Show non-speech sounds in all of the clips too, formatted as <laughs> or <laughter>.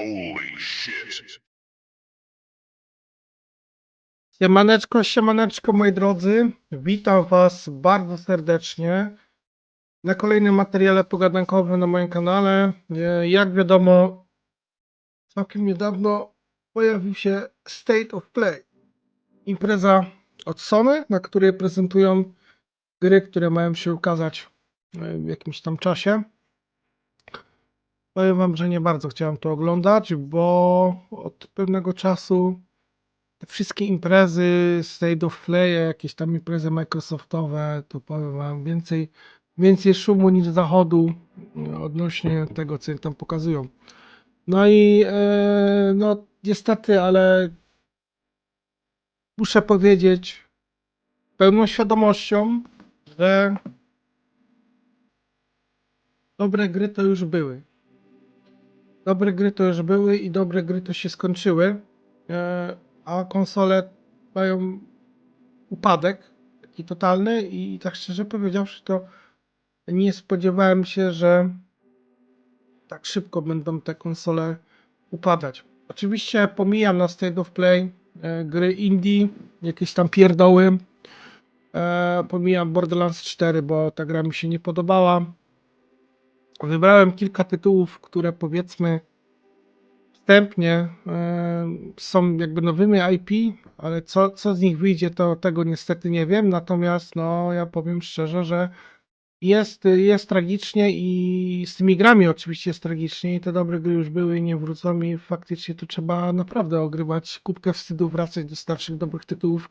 Holy shit. Siemaneczko, siemaneczko moi drodzy. Witam was bardzo serdecznie na kolejnym materiale pogadankowym na moim kanale. E, Jak wiadomo, całkiem niedawno pojawił się State of Play. Impreza od Sony, na której prezentują gry, które mają się ukazać e, w jakimś tam czasie. Powiem wam, że nie bardzo chciałem to oglądać, bo od pewnego czasu te wszystkie imprezy, State of Play, jakieś tam imprezy Microsoftowe, to powiem wam więcej, więcej szumu niż zachodu odnośnie tego, co tam pokazują. No i e, no niestety, ale muszę powiedzieć pełną świadomością, że dobre gry to już były. Dobre gry to już były i dobre gry to się skończyły. E, a konsole mają upadek taki totalny i tak szczerze powiedziawszy to nie spodziewałem się, że tak szybko będą te konsole upadać. Oczywiście pomijam na State of Play e, gry indie, jakieś tam pierdoły. E, pomijam Borderlands 4, bo ta gra mi się nie podobała. Wybrałem kilka tytułów, które powiedzmy wstępnie e, są jakby nowymi IP, ale co, co z nich wyjdzie, to tego niestety nie wiem. Natomiast no, ja powiem szczerze, że jest, jest tragicznie i z tymi grami oczywiście jest tragicznie i te dobre gry już były i nie wrócą i faktycznie tu trzeba naprawdę ogrywać kubkę wstydu, wracać do starszych dobrych tytułów,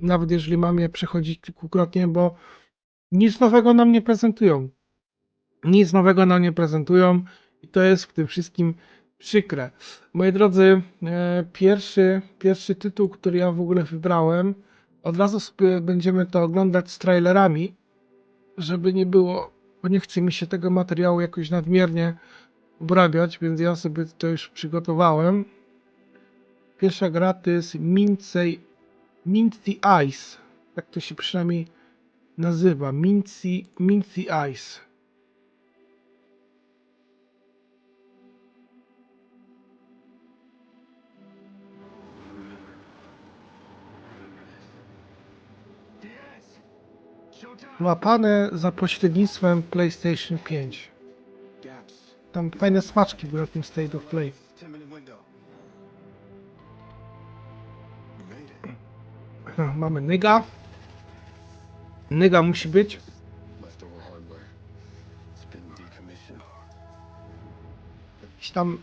nawet jeżeli mam je przechodzić kilkukrotnie, bo nic nowego nam nie prezentują. Nic nowego nam nie prezentują i to jest w tym wszystkim przykre. Moi drodzy, e, pierwszy, pierwszy tytuł, który ja w ogóle wybrałem, od razu sobie będziemy to oglądać z trailerami, żeby nie było, bo nie chce mi się tego materiału jakoś nadmiernie obrabiać, więc ja sobie to już przygotowałem. Pierwsza gra to jest Mincy, Mincy Ice. Tak to się przynajmniej nazywa. Mincy, Mincy Ice. Łapane za pośrednictwem PlayStation 5. Gaps. Tam fajne smaczki były na tym State of Play. 10 minute window. We made it. No, mamy Nyga. Nyga musi być. Jakiś tam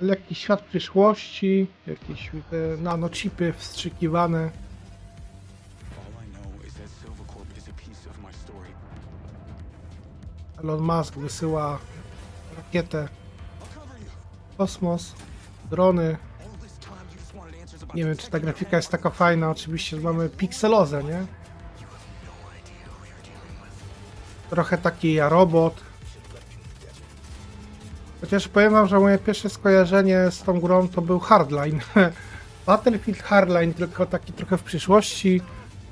lekki świat przyszłości. Jakieś te nanochipy wstrzykiwane. Elon Musk wysyła rakietę kosmos. Drony. Nie wiem, czy ta grafika jest taka fajna. Oczywiście, mamy pikselozę, nie? Trochę taki robot. Chociaż powiem wam, że moje pierwsze skojarzenie z tą grą to był Hardline. <laughs> Battlefield Hardline, tylko taki trochę w przyszłości.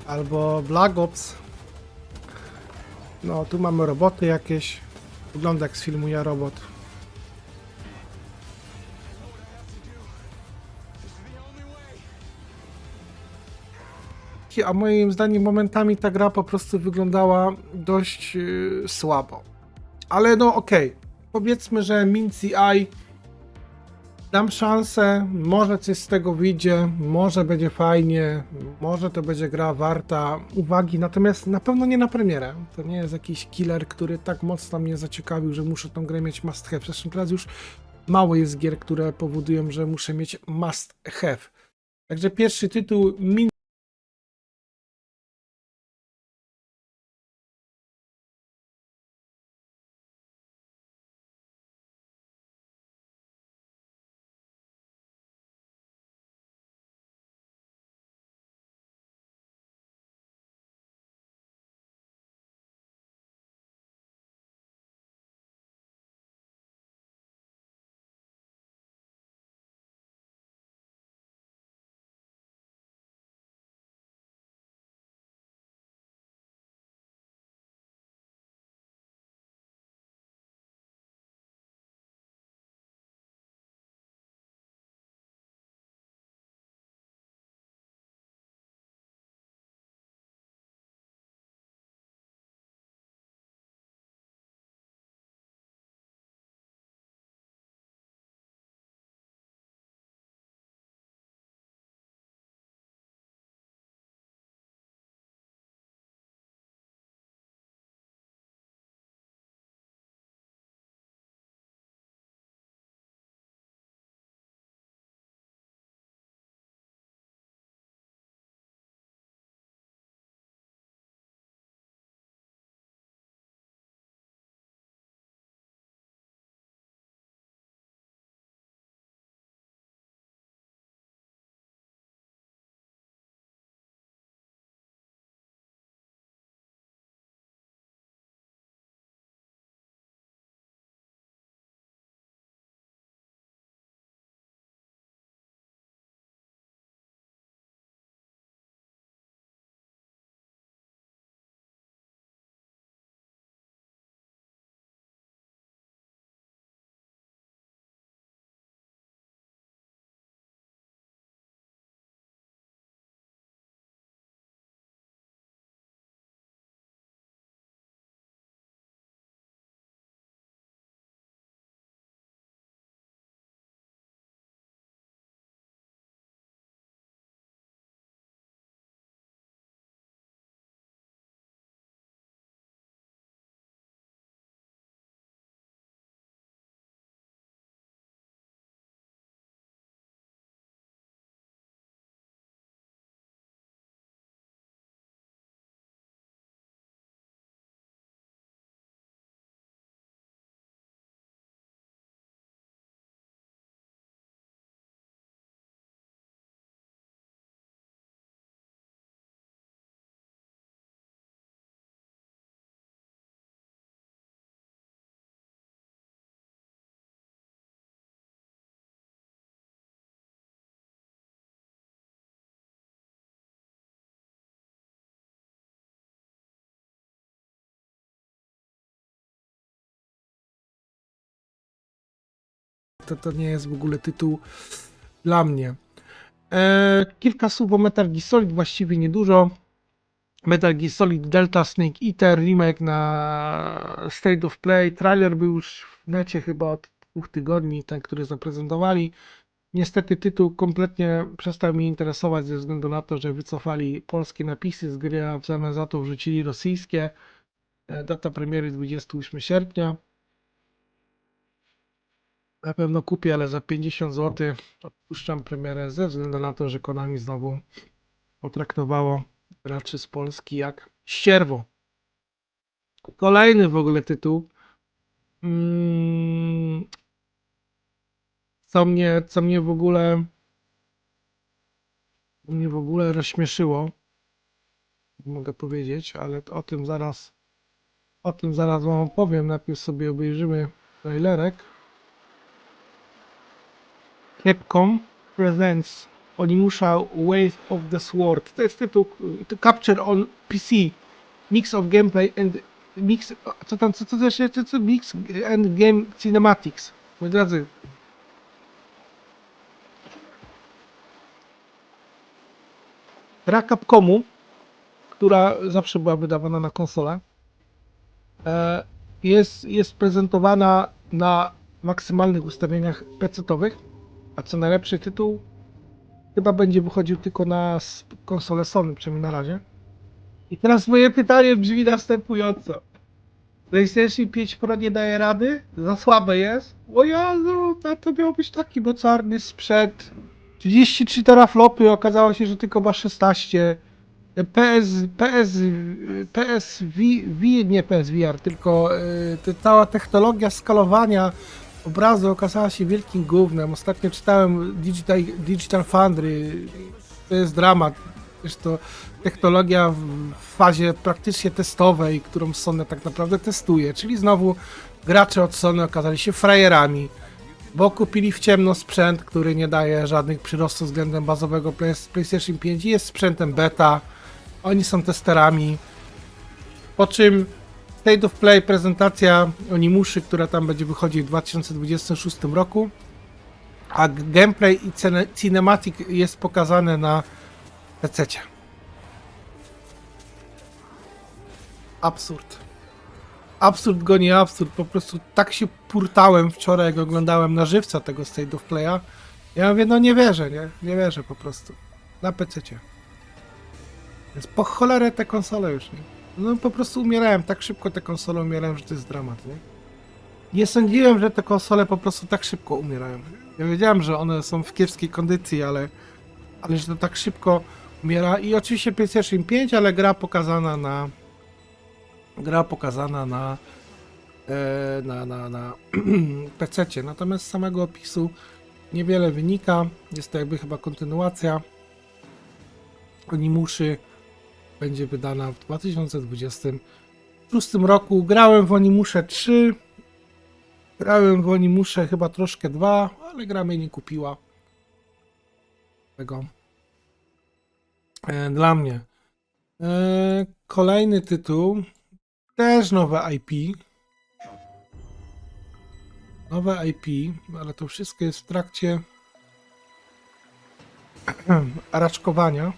Albo Black Ops. No, tu mamy roboty jakieś. Wygląda jak z filmu Ja Robot. A moim zdaniem momentami ta gra po prostu wyglądała dość yy, słabo. Ale no okej, powiedzmy, że Mincy Eye dam szansę, może coś z tego wyjdzie, może będzie fajnie, może to będzie gra warta uwagi, natomiast na pewno nie na premierę. To nie jest jakiś killer, który tak mocno mnie zaciekawił, że muszę tą grę mieć must have. Zresztą teraz już mało jest gier, które powodują, że muszę mieć must have. Także pierwszy tytuł Min to, to nie jest w ogóle tytuł dla mnie. E, kilka słów o Metal Gear Solid, właściwie niedużo. Metal Gear Solid Delta Snake Eater, remake na State of Play. Trailer był już w necie chyba od dwóch tygodni, ten, który zaprezentowali. Niestety tytuł kompletnie przestał mnie interesować ze względu na to, że wycofali polskie napisy z gry, a w zamian za to wrzucili rosyjskie. E, Data premiery 28 sierpnia. Na pewno kupię, ale za 50 zł odpuszczam premierę ze względu na to, że Konami znowu potraktowało graczy z Polski jak ścierwo. Kolejny w ogóle tytuł. Mm, co mnie, co mnie w ogóle mnie w ogóle rozśmieszyło. Mogę powiedzieć, ale o tym zaraz o tym zaraz wam opowiem. Najpierw sobie obejrzymy trailerek. Capcom Presents Onimusha Wave of the Sword. To jest tytuł to Capture on PC. Mix of gameplay and mix. Co tam, co, to jeszcze? Co, co, mix and game cinematics. Moi drodzy. Gra Capcomu, która zawsze była wydawana na konsolę, e, jest, jest prezentowana na maksymalnych ustawieniach PC-owych, a co najlepszy tytuł chyba będzie wychodził tylko na konsolę Sony, przynajmniej na razie. I teraz moje pytanie brzmi następująco. PlayStation 5 Pro nie daje rady? Za słabe jest? O Jezu, a to miał być taki mocarny sprzęt. 33 teraflopy, okazało się, że tylko ma 16. PS, PS, PS, v, v, nie PSVR, tylko y, ta cała technologia skalowania obrazu okazała się wielkim gównem. Ostatnio czytałem Digital, Digital Foundry, to jest dramat. Zresztą technologia w fazie praktycznie testowej, którą Sony tak naprawdę testuje, czyli znowu gracze od Sony okazali się frajerami, bo kupili w ciemno sprzęt, który nie daje żadnych przyrostów względem bazowego Play- PlayStation 5 i jest sprzętem beta. Oni są testerami. Po czym State of Play prezentacja Onimuszy, która tam będzie wychodzić w 2026 roku. A gameplay i cine- cinematic jest pokazane na PC. Absurd. Absurd goni absurd. Po prostu tak się purtałem wczoraj, jak oglądałem na żywca tego State of Playa. Ja mówię, no nie wierzę, nie? Nie wierzę po prostu. Na PC. Więc po cholerę te konsole już, nie? No po prostu umierałem, tak szybko te konsole umierałem, że to jest dramat, nie? Nie sądziłem, że te konsole po prostu tak szybko umierają. Ja wiedziałem, że one są w kiepskiej kondycji, ale, ale że to tak szybko umiera. I oczywiście PlayStation 5, ale gra pokazana na gra pokazana na e, na, na, na <clears throat> PC. Natomiast z samego opisu niewiele wynika. Jest to jakby chyba kontynuacja Onimuszy będzie wydana w 2026 roku. Grałem w Onimuszę 3. Grałem w Onimuszę chyba troszkę 2, ale gra mnie nie kupiła. Tego. E, dla mnie. E, kolejny tytuł. Też nowe IP. Nowe IP, ale to wszystko jest w trakcie <clears throat> araczkowania.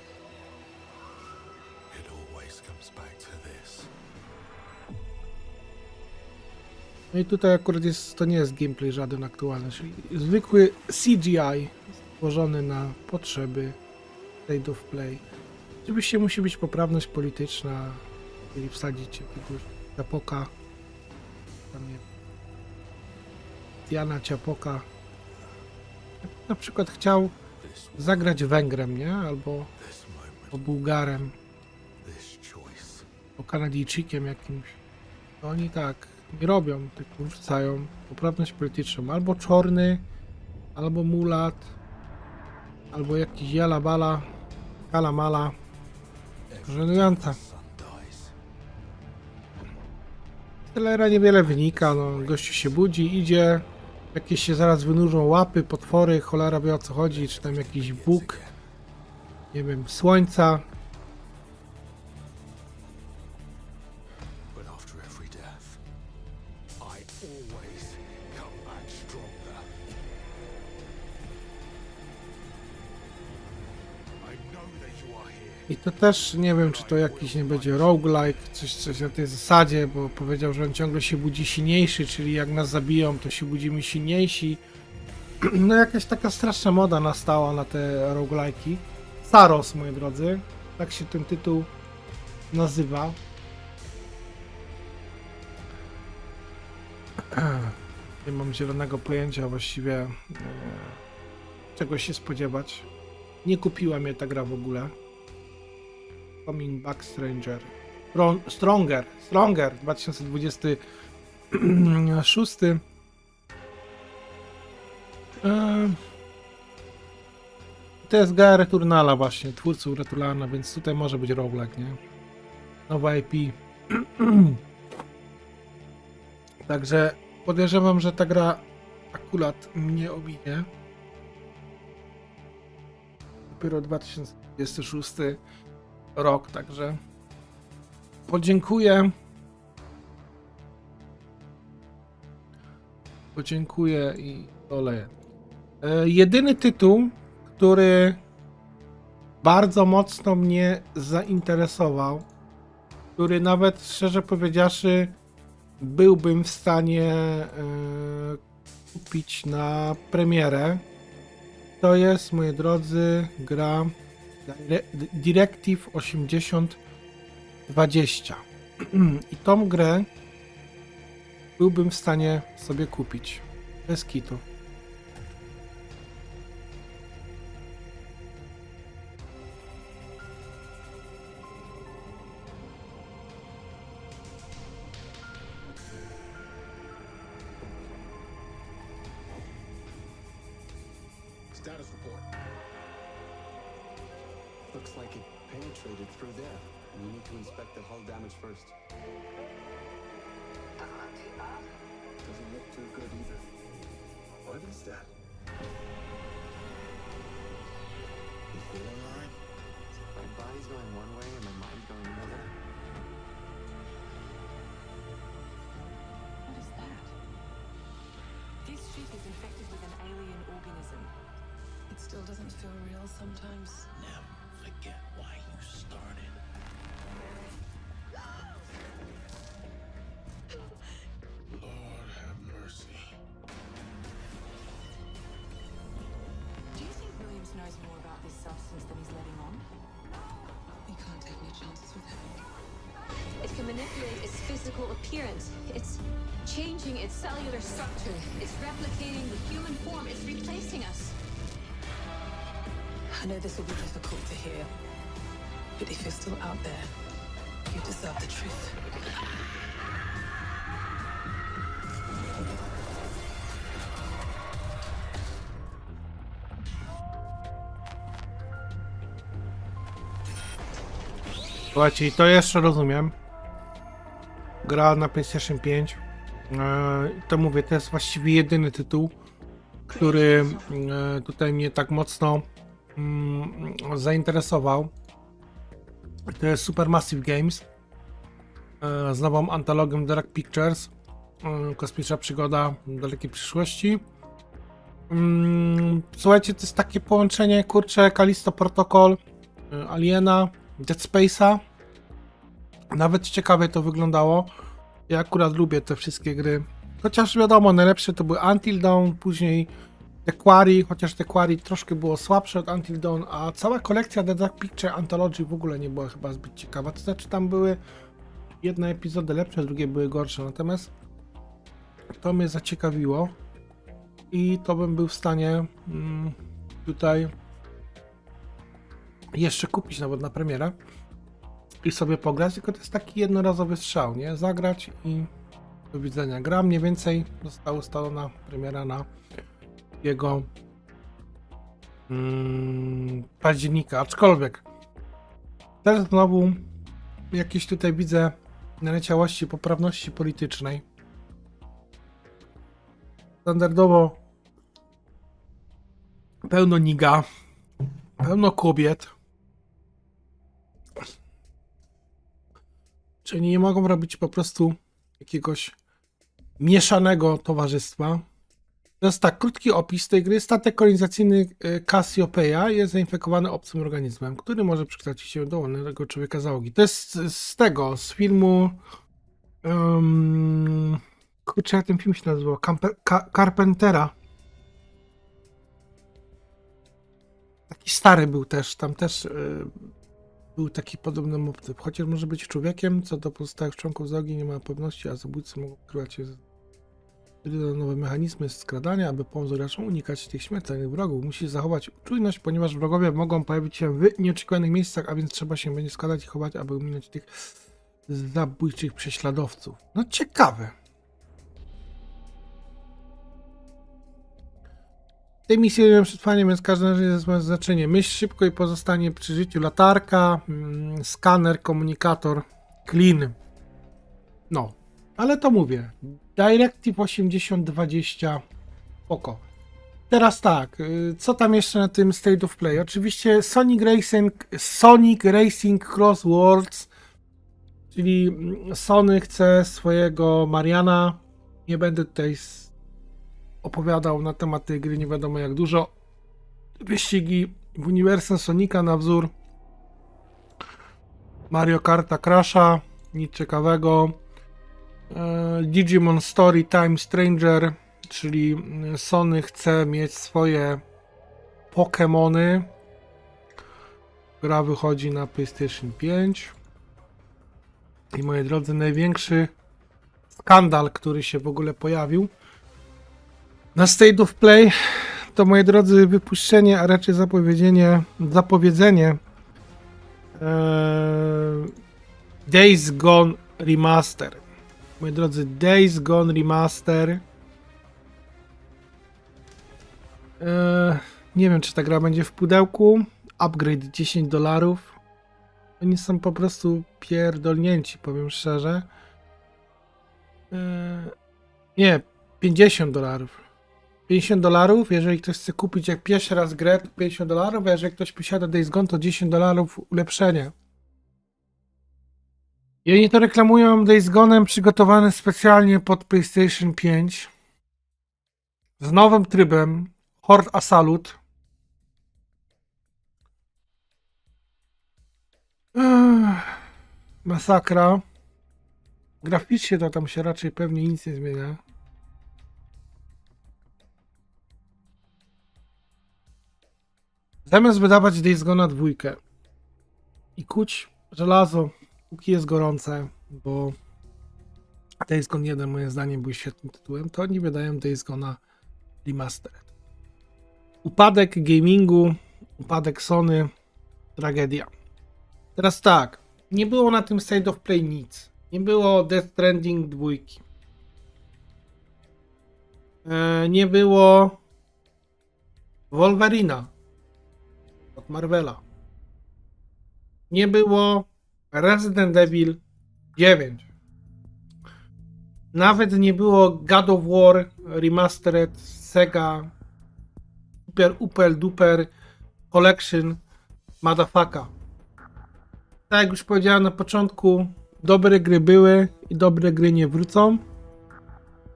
No i tutaj akurat jest, to nie jest gameplay żaden aktualny, czyli zwykły CGI stworzony na potrzeby State of Play. Oczywiście musi być poprawność polityczna, czyli wsadzić jakiegoś Ciapoka, tam nie, Jana Ciapoka. Na przykład chciał zagrać Węgrem, nie? Albo, Bułgarem, albo Kanadyjczykiem jakimś. To oni tak nie robią, tylko wrzucają poprawność polityczną. Albo czorny, albo mulat, albo jakiś jalabala, kalamala. Żenująca. Telera niewiele wynika, no gościu się budzi, idzie, jakieś się zaraz wynurzą łapy, potwory, cholera wie o co chodzi, czy tam jakiś bóg, nie wiem, słońca. To też nie wiem, czy to jakiś nie będzie roguelike, coś, coś na tej zasadzie, bo powiedział, że on ciągle się budzi silniejszy, czyli jak nas zabiją, to się budzimy silniejsi. <clears throat> No jakaś taka straszna moda nastała na te roguelike'i. Saros, moi drodzy, tak się ten tytuł nazywa. <clears throat> Nie mam zielonego pojęcia właściwie e, czego się spodziewać. Nie kupiła mnie ta gra w ogóle. Coming Back Stranger. Stron- Stronger, Stronger 2026. <clears throat> Eee, To jest gra Returnala właśnie, twórców Returnala, więc tutaj może być roguelike, nie? Nowa IP. <clears throat> Także podejrzewam, że ta gra akurat mnie ominie. Dopiero 2026 rok, także podziękuję. Podziękuję i oleję. E, jedyny tytuł, który bardzo mocno mnie zainteresował, który nawet szczerze powiedziawszy byłbym w stanie e, kupić na premierę, to jest, moi drodzy, gra Directive 8020. <clears throat> I tą grę byłbym w stanie sobie kupić. Bez kitu. One way and my mind's going another. What is that? This ship is infected with an alien organism. It still doesn't feel real sometimes. Never forget why you started. Physical appearance. It's changing its cellular structure. It's replicating the human form. It's replacing us. I know this will be difficult to hear, but if you're still out there, you deserve the truth. Słuchajcie, to jeszcze rozumiem. Gra na PlayStation 5. E, to mówię, to jest właściwie jedyny tytuł, który e, tutaj mnie tak mocno mm, zainteresował. To jest Supermassive Games e, z nową antologią Dark Pictures. Kosmiczna przygoda dalekiej przyszłości. Mm, Słuchajcie, to jest takie połączenie, kurczę, Kalisto Protocol, Aliena, Dead Space'a. Nawet ciekawie to wyglądało. Ja akurat lubię te wszystkie gry. Chociaż wiadomo, najlepsze to były Until Dawn, później The Quarry, chociaż The Quarry troszkę było słabsze od Until Dawn, a cała kolekcja The Dark Picture Anthology w ogóle nie była chyba zbyt ciekawa. To znaczy tam były jedne epizody lepsze, drugie były gorsze, natomiast to mnie zaciekawiło i to bym był w stanie mm, tutaj jeszcze kupić nawet na premierę i sobie pograć, tylko to jest taki jednorazowy strzał, nie? Zagrać i do widzenia. Gra mniej więcej została ustalona premiera na jego mm, października, aczkolwiek też znowu jakieś tutaj widzę naleciałości poprawności politycznej. Standardowo pełno niga, pełno kobiet. Czyli nie mogą robić po prostu jakiegoś mieszanego towarzystwa. Teraz tak, krótki opis tej gry. Statek kolonizacyjny e, Cassiopeia jest zainfekowany obcym organizmem, który może przekształcić się w dowolnego człowieka załogi. To jest z, tego, z filmu... Um, kurczę, jak ten film się nazywał? Camper, Ca- Carpentera. Taki stary był też, tam też e, był taki podobny motyw. Chociaż może być człowiekiem, co do pozostałych członków załogi nie ma pewności, a zabójcy mogą ukrywać się Wtedy nowe mechanizmy skradania, aby pomóc graczom unikać tych śmiertelnych wrogów. Musi zachować czujność, ponieważ wrogowie mogą pojawić się w nieoczekiwanych miejscach, a więc trzeba się będzie składać i chować, aby ominąć tych zabójczych prześladowców. No ciekawe. Tej misji robiłem przetrwanie, więc każde narzędzie znaczenie. Myśl szybko i pozostanie przy życiu. Latarka, mm, skaner, komunikator, clean. No, ale to mówię. Directive 8020 oko. Teraz tak, y, co tam jeszcze na tym State of Play? Oczywiście Sonic Racing, Sonic Racing Cross Worlds, czyli mm, Sony chce swojego Mariana. Nie będę tutaj opowiadał na temat tej gry, nie wiadomo jak dużo. Wyścigi w uniwersum Sonika na wzór Mario Karta Crasha, nic ciekawego. E, Digimon Story Time Stranger, czyli mm, Sony chce mieć swoje Pokémony. Gra wychodzi na PlayStation 5. I moi drodzy, największy skandal, który się w ogóle pojawił na State of Play, to moi drodzy, wypuszczenie, a raczej zapowiedzenie, zapowiedzenie e, Days Gone Remaster. Moi drodzy, Days Gone Remaster. Eee, nie wiem, czy ta gra będzie w pudełku. Upgrade 10 dolarów. Oni są po prostu pierdolnięci, powiem szczerze. Eee, nie, 50 dolarów. 50 dolarów, jeżeli ktoś chce kupić jak pierwszy raz grę, to 50 dolarów, a jeżeli ktoś posiada Days Gone, to 10 dolarów ulepszenie. I oni to reklamują Days Gone'em przygotowany specjalnie pod PlayStation 5 z nowym trybem Horde Assault. Masakra. Graficznie to tam się raczej pewnie nic nie zmienia. Zamiast wydawać Days Gone'a dwójkę i kuć żelazo póki jest gorące, bo Days Gone 1 moim zdaniem był świetnym tytułem, to oni wydają Days Gone'a Remastered. Upadek gamingu, upadek Sony, tragedia. Teraz tak, nie było na tym State of Play nic. Nie było Death Stranding 2. E, nie było Wolverina od Marvela. Nie było Resident Evil 9. Nawet nie było God of War Remastered Sega Super Upel Duper Collection Motherfucker. Tak jak już powiedziałem na początku, dobre gry były i dobre gry nie wrócą.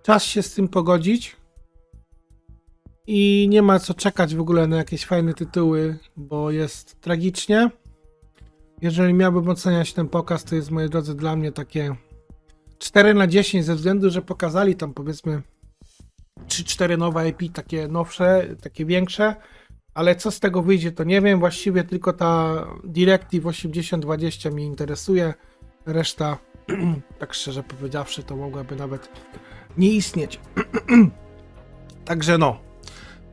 Czas się z tym pogodzić. I nie ma co czekać w ogóle na jakieś fajne tytuły, bo jest tragicznie. Jeżeli miałbym oceniać ten pokaz, to jest, moi drodzy, dla mnie takie 4 na 10 ze względu, że pokazali tam powiedzmy 3-4 nowe IP, takie nowsze, takie większe, ale co z tego wyjdzie, to nie wiem. Właściwie tylko ta Directive 8020 mnie interesuje. Reszta, <clears throat> tak szczerze powiedziawszy, to mogłaby nawet nie istnieć. <clears throat> Także no,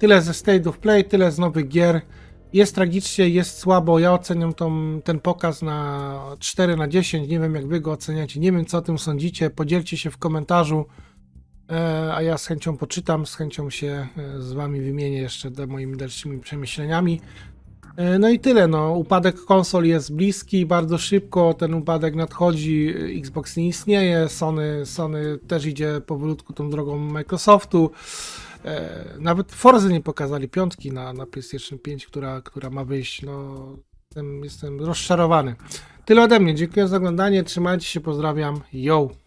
tyle ze State of Play, tyle z nowych gier. Jest tragicznie, jest słabo. Ja oceniam tą, ten pokaz na 4 na 10. Nie wiem, jak wy go oceniacie. Nie wiem, co o tym sądzicie. Podzielcie się w komentarzu, e, a ja z chęcią poczytam. Z chęcią się e, z wami wymienię jeszcze moimi dalszymi przemyśleniami. E, No i tyle. No. Upadek konsol jest bliski, bardzo szybko ten upadek nadchodzi. Xbox nie istnieje, Sony, Sony też idzie powolutku tą drogą Microsoftu. E, Nawet Forzy nie pokazali piątki na, na PlayStation 5, która, która ma wyjść. No, jestem, jestem rozczarowany. Tyle ode mnie. Dziękuję za oglądanie. Trzymajcie się, pozdrawiam. Yo!